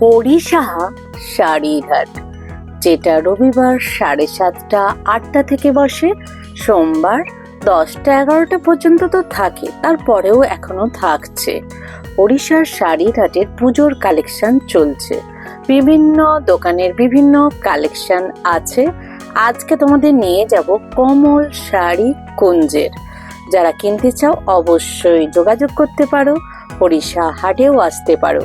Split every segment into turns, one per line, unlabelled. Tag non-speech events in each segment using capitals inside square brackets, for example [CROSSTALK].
হরিসাহা শাড়ির হাট যেটা রবিবার সাড়ে সাতটা, আটটা থেকে বসে। সোমবার দশটা এগারোটা পর্যন্ত তো থাকে, তারপরেও এখনও থাকছে। ওড়িশার শাড়ির হাটের পুজোর কালেকশন চলছে। বিভিন্ন দোকানের বিভিন্ন কালেকশন আছে। আজকে তোমাদের নিয়ে যাব কমল শাড়ি কুঞ্জের। যারা কিনতে চাও অবশ্যই যোগাযোগ করতে পারো, ওড়িশা হাটেও আসতে পারো।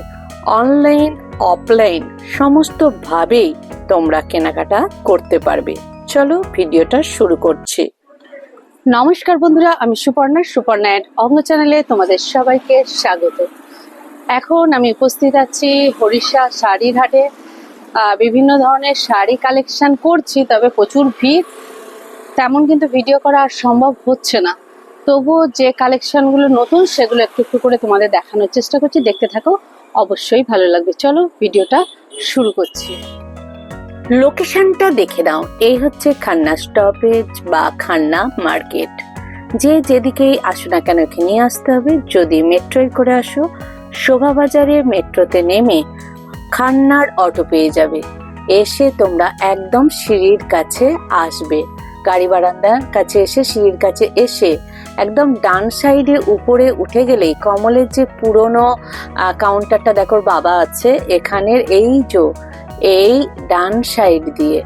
অনলাইন অফলাইন সমস্তভাবেই তোমরা কেনাকাটা করতে পারবে। চলো ভিডিওটা শুরু করছি। নমস্কার বন্ধুরা, আমি সুপর্ণা। সুপর্ণা এর অঙ্গ চ্যানেলে তোমাদের সবাইকে স্বাগত। এখন আমি উপস্থিত আছি হরিষা শাড়ির হাটে। বিভিন্ন ধরনের শাড়ি কালেকশন করছি, তবে প্রচুর ভিড়। তেমন কিন্তু ভিডিও করা আর সম্ভব হচ্ছে না। তবুও যে কালেকশনগুলো নতুন, সেগুলো একটু একটু করে তোমাদের দেখানোর চেষ্টা করছি। দেখতে থাকো। অবশ্যই ভালো লাগবে। চলো ভিডিওটা শুরু করছি। লোকেশনটা দেখে নাও। এই হচ্ছে খান্না স্টপেজ বা খান্না মার্কেট যে যেদিকেই আসো না কেন এখানে নিয়ে আসতে হবে। যদি মেট্রোয় করে আসো শোভাবাজারে মেট্রোতে নেমে খান্নার অটো পেয়ে যাবে। এসে তোমরা একদম সিঁড়ির কাছে আসবে। গাড়ি বারান্দার কাছে এসে সিঁড়ির কাছে এসে একদম ডান সাইডে উপরে উঠে গেলেই কমলের যে পুরনো কাউন্টারটা দেখো বাবা আছে, এখানের এই যে, এই ডান সাইড দিয়ে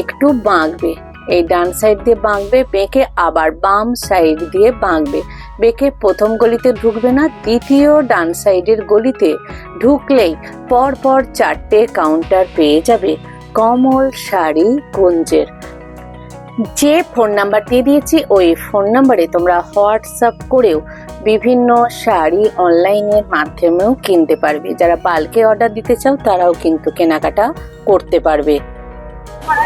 একটু বাঁকবে। এই ডান সাইড দিয়ে বাঁকবে, বেঁকে আবার বাম সাইড দিয়ে বাঁকবে। বেঁকে প্রথম গলিতে ঢুকবে না, দ্বিতীয় ডান সাইডের গলিতে ঢুকলেই পর পর চারটে কাউন্টার পেয়ে যাবে কমল শাড়ি কুঞ্জের। যে ফোন নাম্বারটি দিয়ে দিয়েছি, ওই ফোন নাম্বারে তোমরা হোয়াটসঅ্যাপ করেও বিভিন্ন শাড়ি অনলাইনের মাধ্যমেও কিনতে পারবে। যারা বাল্কে অর্ডার দিতে চাও, তারাও কিন্তু কেনাকাটা করতে পারবে।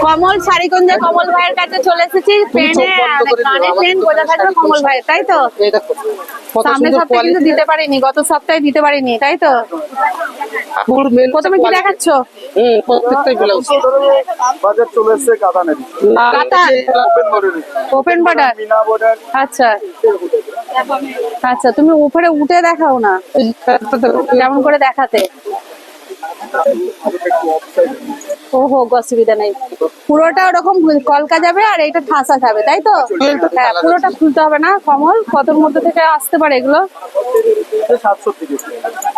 কমল শাড়িগঞ্জে কমল ভাইয়ের কাছে চলে এসেছি। কানে বোঝা থাকবে কমল ভাইয়ের তাই তো? সামনে সপ্তাহে কিন্তু দিতে পারিনি গত সপ্তাহে দিতে পারিনি তাই তো? প্রথমে কি দেখাচ্ছ?
প্রত্যেকটাই ব্লাউজ
বাজার চলে এসছে কাতানের
কাতান
ওপেন বর্ডারে
ওপেন বর্ডার
বিনা বর্ডার
আচ্ছা। আচ্ছা তুমি উপরে উঠে দেখাও না কেমন করে দেখাতে? ওহো অসুবিধা নেই। পুরোটা ওরকম কলকা যাবে আর এইটা ঠাসা যাবে তাই তো? হ্যাঁ পুরোটা খুলতে হবে না কমল? কতর মধ্যে থেকে আসতে পারে এগুলো?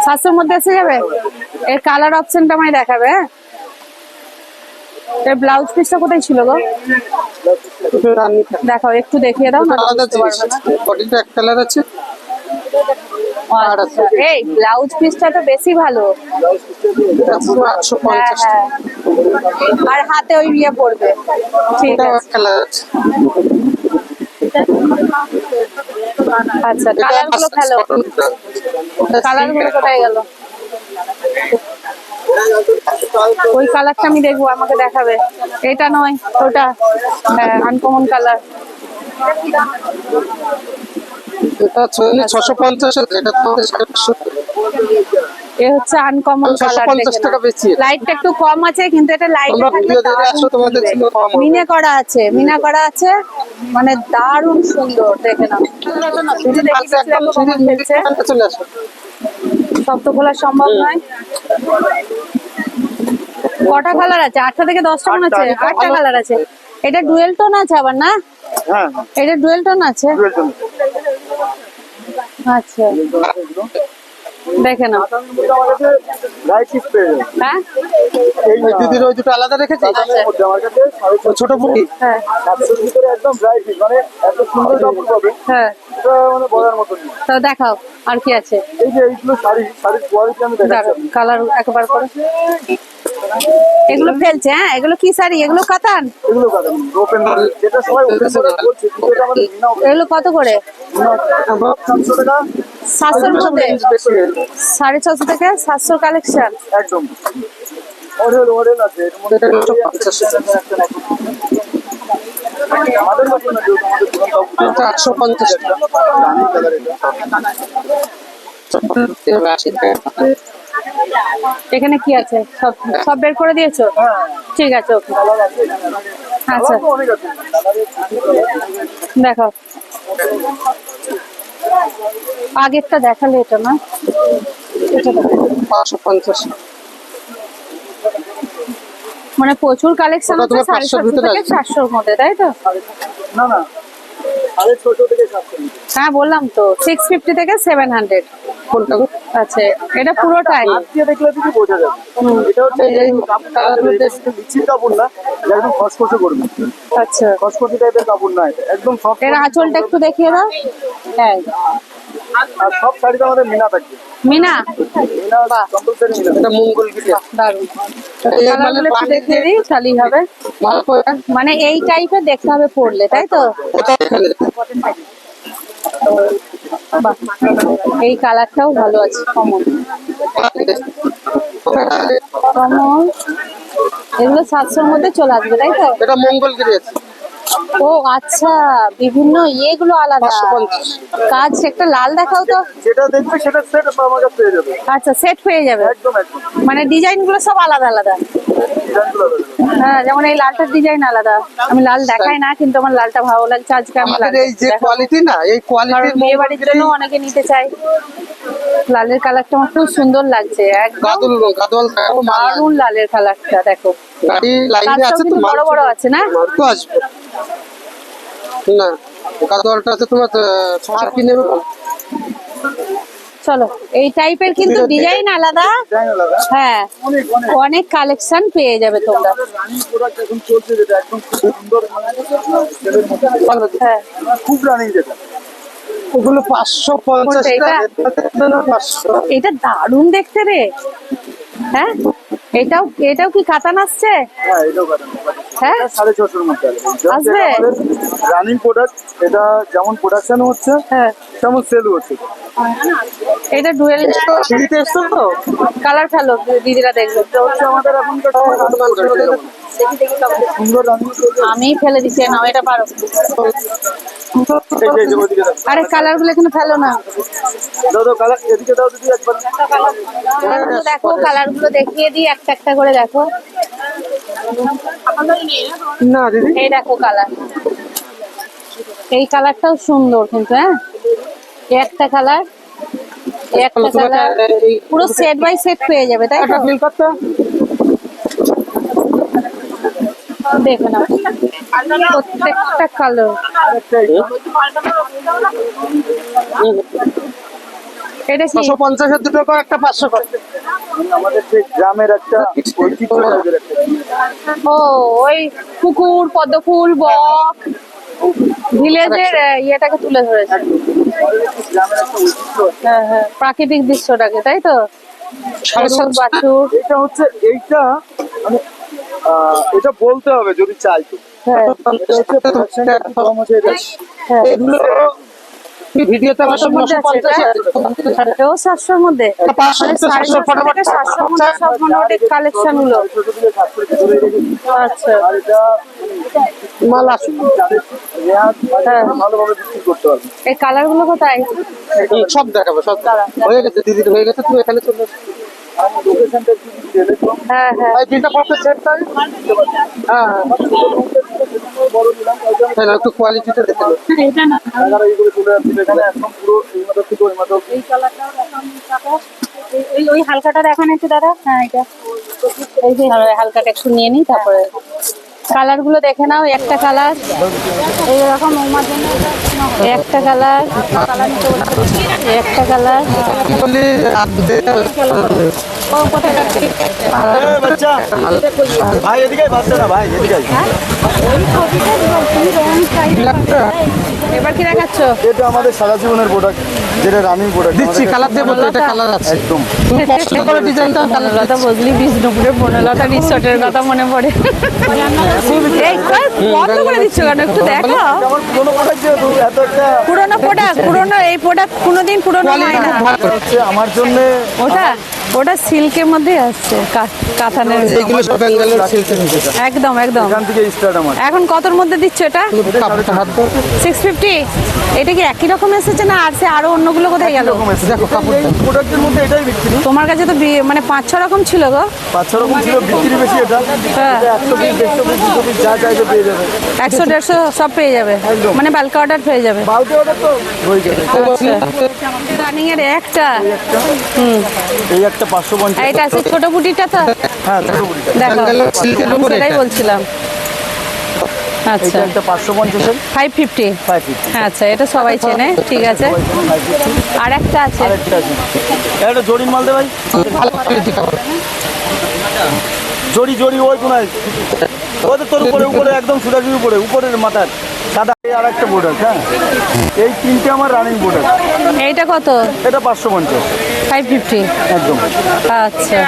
সাতশোর মধ্যে এসে যাবে? এর কালার অপশনটা আমায় দেখাবে হ্যাঁ? এর ব্লাউজ পিসটা কোথায় ছিল গো? দেখাও একটু দেখিয়ে দাও না
আলাদা
বুঝতে
জিনিস
পারবে না
বডিটা এক কালার আছে।
এই ব্লাউজ পিসটা তো বেশি ভালো। হ্যাঁ হ্যাঁ। আর হাতে ওই ইয়ে পড়বে। ঠিক আছে।
আছে।
আচ্ছা কালারগুলো খেলো। কালারগুলো কোথায় গেল? ওই কালারটা আমি দেখব আমাকে দেখাবে। এটা নয় ওটা হ্যাঁ আনকমন কালার।
এটা ছশো পঞ্চাশ এটা তোমাদের
এ হচ্ছে আনকমন
ছশো
কালার
পঞ্চাশ টাকা বেশি
লাইটটা একটু কম আছে কিন্তু এটা লাইট
তোমাদের কম
মিনে করা আছে মিনা করা আছে মানে দারুণ সুন্দর দেখে নাও।
আচ্ছা,
সব তো খোলা সম্ভব নয়। কটা কালার আছে? আটটা থেকে দশটা মনে আছে
আটটা।
কালার আছে। এটা ডুয়েল টোন আছে আবার না?
হ্যাঁ।
এটা ডুয়েল টোন আছে? আচ্ছা। দেখে নাও। হ্যাঁ?
এই
দিদির ওই দুটো আলাদা রেখেছি ও ছোট বুকি
হ্যাঁ
একদম ড্রাই পিস মানে এত সুন্দর পাবে
হ্যাঁ।
মানে
তো দেখাও আর কি আছে।
এই যে এইগুলো শাড়ি শাড়ির কোয়ালিটি আমি দেখাচ্ছি।
কালার একবার করে। এগুলো ফেলছে হ্যাঁ? এগুলো কি শাড়ি? এগুলো কাতান?
এগুলো কাতান ওপেন যেটা সবাই ওপেন করে বলছে এটা আমাদের
এগুলো কত করে?
সাতশো টাকা।
সাতশোর মধ্যে?
বেশি
সাড়ে ছশো থেকে সাতশোর কালেকশন
একদম। আছে। এর মধ্যে
একশো এটা আটশো পঞ্চাশ
এখানে কি আছে? সব সব বের করে দিয়েছ?
হ্যাঁ।
ঠিক আছে ওকে। আচ্ছা। দেখো। আগেরটা দেখালে এটা না? এটা
পাঁচশো পঞ্চাশ।
মানে প্রচুর কালেকশন আছে সাড়ে সাতশো থেকে? চারশোর মধ্যে তাই তো?
না না।
হ্যাঁ বললাম তো সিক্স ফিফটি থেকে সেভেন হান্ড্রেড আচ্ছা এটা পুরোটাই
হাত দেখলে দিদি বোঝা যাবে। এটা হচ্ছে এই কাপড় না একদম খসখসে করবে।
আচ্ছা।
খসখসে টাইপের কাপড় না একদম সফট
এর আঁচলটা একটু দেখিয়ে দাও। হ্যাঁ।
আর সব শাড়িতে আমাদের মিনা থাকবে।
মিনা?
মিনা কম্পালসারি মিনা।
এটা মানে
কালারগুলো একটু দেখিয়ে দিই তাহলেই হবে। মানে এই টাইপের দেখতে হবে পড়লে তাই তো। এই কালারটাও ভালো আছে কমন। কমন। এগুলো সাতশোর মধ্যে চলে আসবে তাই তো?
এটা মঙ্গলগিরি আছে
ও আচ্ছা বিভিন্ন ইয়েগুলো আলাদা। কাজ একটা লাল দেখাও তো।
যেটা দেখবে সেটা সেট আমার কাছে পেয়ে যাবে।
আচ্ছা সেট পেয়ে যাবে।
একদম একদম।
মানে ডিজাইনগুলো সব আলাদা আলাদা। হ্যাঁ যেমন এই লালটার ডিজাইন আলাদা। আমি লাল দেখাই না কিন্তু আমার লালটা ভালো লাগছে। আজকে আমি
আমাদের
লাল
এই যে কোয়ালিটি না এই
কারণ বিয়ে বাড়ির জন্য অনেকে নিতে চায়। লালের কালারটা আমার খুব সুন্দর লাগছে একদম।
গাদুল
দারুণ লালের কালারটা দেখো। বড় বড় আছে না?
তো আসবে। না আছে তোমার ছশো কি নেবে?
চলো এই টাইপের কিন্তু ডিজাইন আলাদা। হ্যাঁ
অনেক
কালেকশন পেয়ে যাবে তোমরা।
রানিং প্রোডাক্ট এখন চলছে যেটা একদম খুব সুন্দর মানে
হ্যাঁ।
খুব রানিং যেটা।
ওগুলো পাঁচশো পঞ্চাশ
এটা দারুণ দেখতে রে। হ্যাঁ? এটাও এটাও কি কাতান আসছে?
হ্যাঁ
হ্যাঁ?
সাড়ে ছশোর মধ্যে
আসবে?
রানিং প্রোডাক্ট এটা যেমন প্রোডাকশন হচ্ছে
হ্যাঁ।
তেমন সেল হচ্ছে।
এটা ডুয়েল
তো
কালার ফেলো দিদিরা দেখবে।
এটা হচ্ছে আমাদের রানিং
আমি ফেলে দিচ্ছি নাও এটা পারো। আরে কালারগুলো এখানে ফেলো না। দেখো কালারগুলো দেখিয়ে দিই একটা একটা করে দেখো।
না দিদি।
এই দেখো কালার। এই কালারটাও সুন্দর কিন্তু হ্যাঁ? একটা কালার একটা কালার। পুরো সেট বাই সেট পেয়ে যাবে তাই তো?
একটা
দেখে নাও প্রত্যেকটা কালার এটা
ছশো পঞ্চাশের দুটো করে একটা পাঁচশো করে।
আমাদের যে গ্রামের একটা ঐতিহ্য টাইপের একটা
ও ওই কুকুর পদ্ম ফুল বক ভিলেজের ইয়েটাকে তুলে ধরেছে। হ্যাঁ হ্যাঁ প্রাকৃতিক দৃশ্যটাকে তাই তো? বাছুর।
এটা হচ্ছে এইটা মানে এটা বলতে হবে যদি চাই তো।
হ্যাঁ।
এটা
হ্যাঁ
ভিডিওতে আমার?
এটাও সাতশোর মধ্যে মানে সাতশোর মধ্যে সব মোটামুটি
কালেকশনগুলো
আচ্ছা।
মাল
হ্যাঁ। এই কালারগুলো কোথায়?
সব দেখাবো সব। হয়ে গেছে দিদি হয়ে গেছে তুমি এখানে চলে
হ্যাঁ হ্যাঁ।
হ্যাঁ হ্যাঁ। হ্যাঁ, একটু কোয়ালিটিটা দেখে
এটা না।
এইগুলো চলে এখানে একদম পুরো এই থেকে ওই মতো
এই কালারটাও দেখান কাকা এই- এই ওই হালকাটা এখন একটু দাদা। হ্যাঁ এটা। এই যে হালকাটা একটু নিয়ে নিই তারপরে কালারগুলো দেখে নাও একটা কালার এইরকম ওমার জন্য একটা কালার একটা কালার
ভাই এদিকে ভাই এদিকে
এবার কি দেখাচ্ছ?
এটা আমাদের সারা জীবনের প্রোডাক্ট যেটা রানিং প্রোডাক্ট
দিচ্ছি কালার দেবো তো এটা কালার আছে।
একদম।
তুমি কষ্ট [LAUGHS] করে ডিজাইনটা কালার
বনলতা বজলি বিষ্ণুপুরের বনলতা রিসোর্টের কথা মনে পড়ে। এই বন্ধ করে দিচ্ছ কেন? একটু দেখো।
পুরোনো প্রোডাক্ট এত একটা
পুরোনো প্রোডাক্ট পুরোনো এই প্রোডাক্ট কোনোদিন পুরোনো হয় না।
হচ্ছে আমার জন্য
ওটা ওটা সিল্কের মধ্যে আসছে কা- কাতানের
এইগুলো সব বেঙ্গলের সিল্কের
একদম একদম।
এখান থেকে স্টার্ট আমার।
এখন কতর মধ্যে দিচ্ছ এটা?
কাপড়টা হাত দাও
সিক্স ফিফটি এটা কি একই রকম এসেছে না আর সে আরও অন্যগুলো কোথায় গেল?
দেখো কাপড়টা।
প্রোডাক্টের মধ্যে এটাই বিক্রি।
তোমার কাছে তো মানে পাঁচ ছ রকম ছিল গো।
পাঁচ ছ রকম ছিল বিক্রি বেশি এটা।
হ্যাঁ।
পিস পিস যা চাইবে পেয়ে যাবে।
একশো দেড়শো সব পেয়ে যাবে। মানে বাল্ক অর্ডার পেয়ে যাবে।
বালতি অর্ডার তো হয়ে যাবে।
রানিং এর একটা। হুম।
এই একটা একটা পাঁচশো পঞ্চাশ
আর এটা আছে ছোট বুটিটা তো?
হ্যাঁ ছোট বুটিটা
দেখো
সিল্কের
আমি
উপর
সেটাই বলছিলাম। আচ্ছা।
এটা একটা পাঁচশো পঞ্চাশের
ফাইভ ফিফটি
ফাইভ ফিফটি
আচ্ছা এটা সবাই চেনে ঠিক আছে। আর একটা আছে।
আরেকটা আছে। মাল দে ভাই।
ভালো
জড়ি জড়ি ওই কোনায়। তো তোর উপরে উপরে একদম সোজাসুজি উপরে উপরের মাথার সাদা আর একটা বোর্ড আছে হ্যাঁ? এই তিনটে আমার রানিং বোর্ড আছে।
এইটা কত?
এটা পাঁচশো পঞ্চাশ।
ফাইভ ফিফটি
একদম।
আচ্ছা।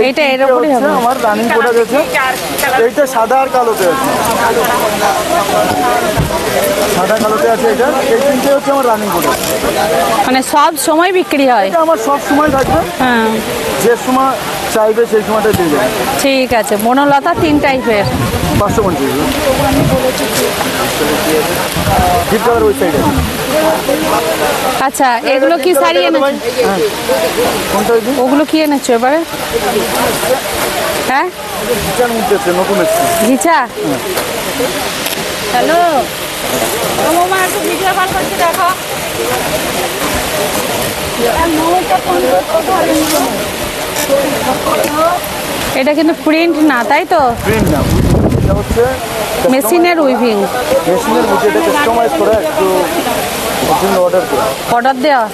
এইটা এর
তিনটে
হবে।
আমার রানিং বোর্ড আছে। এইটা সাদা আর কালোতে আছে। সাদা কালোতে আছে এটা। এই তিনটে হচ্ছে আমার রানিং বোর্ড
মানে সব সময় বিক্রি হয়?
এটা আমার সব সময় থাকবে।
হ্যাঁ।
যে সময় চাইবে সেই সময়টা দিয়ে যাবে
ঠিক আছে বনলতা তিন টাইপের
পাঁচশো পঞ্চাশ। জিপ ওই সাইডে
আচ্ছা এগুলো কি শাড়ি এনেছো?
হ্যাঁ দিন
ওগুলো কি এনেছো এবারে? হ্যাঁ? ঘিচা হ্যালো? মা একটু ভিডিও কল করছি দেখো। এটা কিন্তু প্রিন্ট না তাই তো?
প্রিন্ট না এটা হচ্ছে
মেশিনের উইভিং
মেশিনের মধ্যে এটা কাস্টমাইজ করা একটু অর্ডার করে।
অর্ডার দেওয়া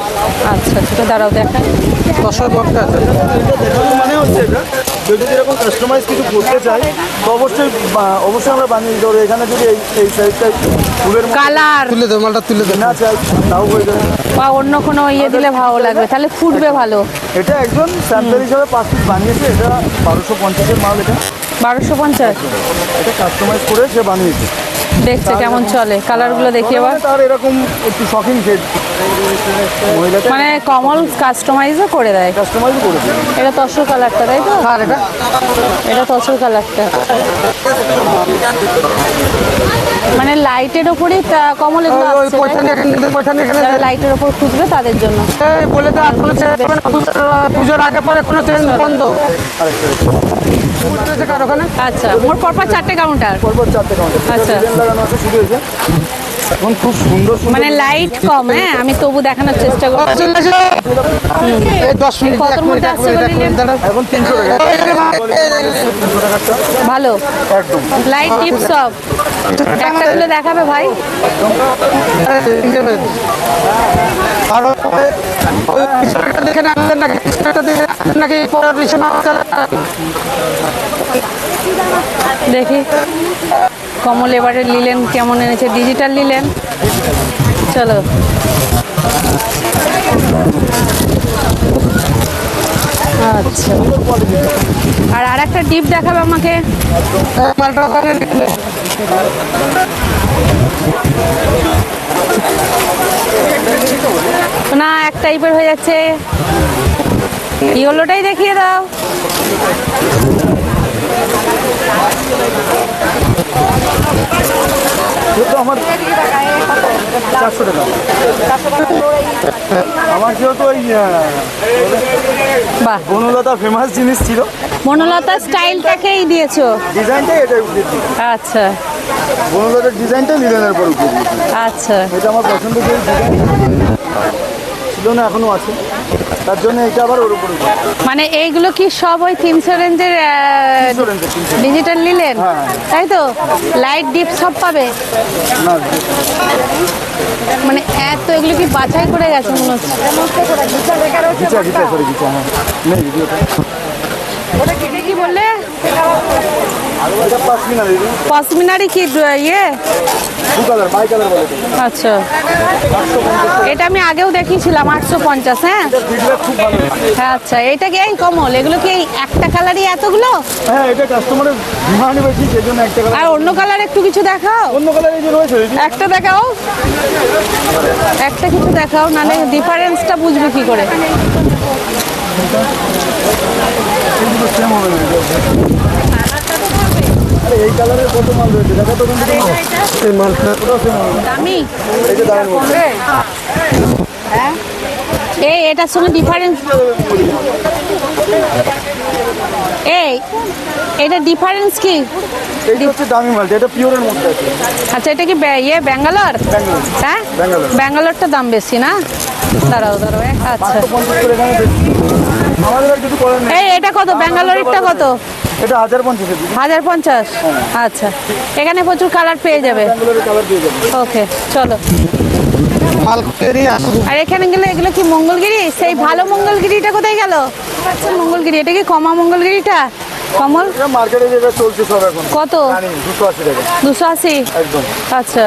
আচ্ছা ছোটো দাঁড়াও দেখাই।
দশটা দশটা আছে।
মানে হচ্ছে এটা কেউ যদি এরকম কাস্টমাইজ কিছু করতে চায় তো অবশ্যই অবশ্যই আমরা বানিয়ে দিতে পারব। এখানে যদি এই এই সাইজটা ফুলের
কালার
তুলে দেবো মালটা তুলে দেবো
না চাই তাও হয়ে যাবে।
বা অন্য কোনো ইয়ে দিলে ভালো লাগবে তাহলে ফুটবে ভালো।
এটা একজন স্যাম্পল হিসাবে পাঁচ পিস বানিয়েছে এটা বারোশো পঞ্চাশের মাল এটা।
বারোশো পঞ্চাশ।
এটা কাস্টমাইজ করে সে বানিয়েছে।
দেখছে কেমন চলে কালারগুলো দেখি এবার।
তার এরকম একটু শখিং সেট
মানে কমল কাস্টমাইজও করে দেয়।
কাস্টমাইজ করেছে
এটা তসর কালারটা তাই তো?
আর এটা।
এটা তসর কালারটা মানে লাইটের ওপরই কমল এগুলো। লাইটের ওপর খুঁজবে তাদের জন্য।
বলে তো আর কোনো পুজোর- আগে পরে কোনো ট্রেন বন্ধ। কার ওখানে?
আচ্ছা। মোট পরপর চারটে কাউন্টার
পরপর চারটে কাউন্টার
আচ্ছা।
লাগানো আছে শুধু এসে এখন খুব সুন্দর
মানে লাইট কম হ্যাঁ আমি তবু দেখানোর চেষ্টা করছি।
দশ মিনিট।
এখন তিনশো টাকা।
ভালো। লাইট ডিপ সব। একটা দেখাবে ভাই?
আর ওই- ওই দেখে না নাকি? পিছনে আসলেন?
দেখি। কমল এবারে নিলেন, কেমন এনেছে? ডিজিটাল নিলেন। চলো। আচ্ছা। আর আর একটা ডিপ দেখাবে আমাকে? না, এক টাইপের হয়ে যাচ্ছে। ইয়েলোটাই দেখিয়ে দাও।
আমার চারশো টাকা। আমার যেহেতু ওই
বাহ।
বনলতা ফেমাস জিনিস ছিল।
মনোলতা স্টাইলটাকেই দিয়েছ?
ডিজাইনটাই
আচ্ছা।
বনলতার ডিজাইনটাই লিলেনের পর
আচ্ছা।
এটা আমার পছন্দ ছিল না এখনও আছে। তার জন্য এটা আবার ওর উপরে
মানে এইগুলো কি সব ওই তিনশো রেঞ্জের ডিজিটাল নিলেন?
হ্যাঁ।
তাই তো? লাইট ডিপ সব পাবে? মানে এত এগুলো কি বাছাই করে গেছে মনে হচ্ছে?
হ্যাঁ।
কি বললে?
পাঁচ মিনার
কি ইয়ে। আচ্ছা। এটা আমি আগেও দেখিয়েছিলাম আটশো পঞ্চাশ হ্যাঁ? হ্যাঁ আচ্ছা এটা কি এই কমল? এগুলো কি এই একটা কালারই এতগুলো?
হ্যাঁ এটা কাস্টমারের ডিমান্ড বেশি সেই একটা কালার
আর অন্য কালার একটু কিছু দেখাও?
অন্য কালার এই যে রয়েছে
একটা দেখাও। একটা কিছু দেখাও নাহলে ডিফারেন্সটা বুঝবে কি করে।
সেম হবে এই কালারের কত মাল রয়েছে? দেখা তো কিন্তু
এই মালটা
ওটাও সেম হবে
দামি?
এই যে দাঁড়ান বলছে
এই এটার সঙ্গে ডিফারেন্স এই এটা ডিফারেন্স কি?
এইটা হচ্ছে দামি মালটা এটা পিওরের মধ্যে আছে।
আচ্ছা এটা কি ইয়ে ব্যাঙ্গালোর? হ্যাঁ?
ব্যাঙ্গালোর।
ব্যাঙ্গালোরটা দাম বেশি না? দাঁড়াও দাঁড়াও আচ্ছা। এই এটা কত? ব্যাঙ্গালোরেরটা কত?
এটা হাজার পঞ্চাশ দিদি
হাজার পঞ্চাশ? আচ্ছা। এখানে প্রচুর কালার পেয়ে যাবে। ওকে চলো। আর এখানে গেলে এগুলো কি মঙ্গলগিরি? সেই ভালো মঙ্গলগিরিটা কোথায় গেল? আচ্ছা মঙ্গলগিরি। এটা কি কমা মঙ্গলগিরিটা? কমল?
মার্কেটে যেটা চলছে সব এখন।
কত?
জানি দুশো আশি টাকা।
দুশো আশি?
একদম।
আচ্ছা।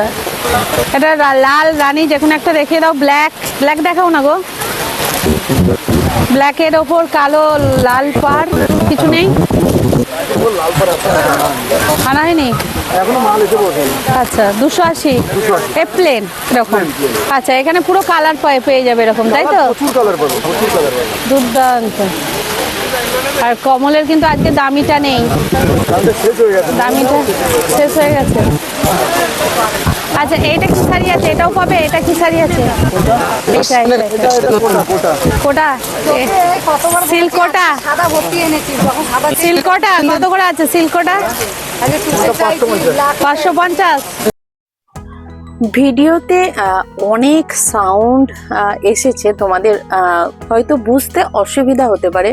এটা লাল রানী যে কোনো একটা দেখিয়ে দাও। ব্ল্যাক ব্ল্যাক দেখাও না গো। ব্ল্যাকের ওপর কালো লাল পাড় কিছু নেই? আনা হয়নি? আচ্ছা দুশো আশি। এ প্লেন এরকম। আচ্ছা এখানে পুরো কালার পায়ে পেয়ে যাবে এরকম তাই তো? দুর্দান্ত। আর কমলের কিন্তু আজকে দামিটা নেই। দামিটা শেষ হয়ে গেছে। আচ্ছা এইটা কি শাড়ি আছে? এটাও পাবে? এটা কি শাড়ি আছে?
কোটা।
সিল্ক কোটা? সিল্ক কোটা? কত করে আছে সিল্ক পাঁচশো পঞ্চাশ।
ভিডিওতে অনেক সাউন্ড এসেছে। তোমাদের হয়তো বুঝতে অসুবিধা হতে পারে,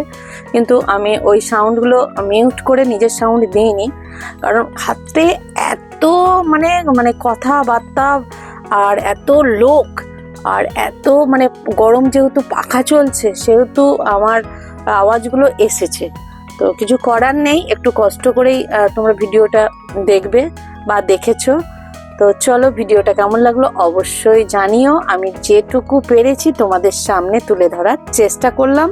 কিন্তু আমি ওই সাউন্ডগুলো মিউট করে নিজের সাউন্ড দিইনি। কারণ হাতে এত মানে মানে কথাবার্তা আর এত লোক আর এত মানে গরম যেহেতু পাখা চলছে, সেহেতু আমার আওয়াজগুলো এসেছে। তো কিছু করার নেই, একটু কষ্ট করেই তোমরা ভিডিওটা দেখবে বা দেখেছ। তো চলো ভিডিওটা কেমন লাগল অবশ্যই জানিও। আমি যেটুকু পেরেছি তোমাদের সামনে তুলে ধরার চেষ্টা করলাম।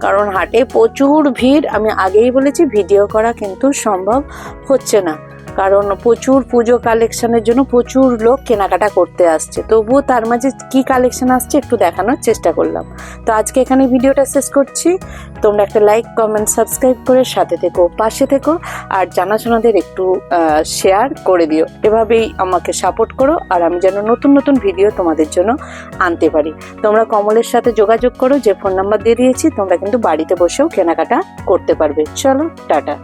কারণ হাটে প্রচুর ভিড়, আমি আগেই বলেছি, ভিডিও করা কিন্তু সম্ভব হচ্ছে না। কারণ প্রচুর পুজো কালেকশনের জন্য প্রচুর লোক কেনাকাটা করতে আসছে। তবুও তার মাঝে কি কালেকশন আসছে একটু দেখানোর চেষ্টা করলাম। তো আজকে এখানে ভিডিওটা শেষ করছি। তোমরা একটা লাইক কমেন্ট সাবস্ক্রাইব করে সাথে থেকো, পাশে থেকো, আর জানাশোনাদের একটু শেয়ার করে দিও। এভাবেই আমাকে সাপোর্ট করো, আর আমি যেন নতুন নতুন ভিডিও তোমাদের জন্য আনতে পারি। তোমরা কমলের সাথে যোগাযোগ করো, যে ফোন নাম্বার দিয়ে দিয়েছি, তোমরা কিন্তু বাড়িতে বসেও কেনাকাটা করতে পারবে। চলো, টাটা।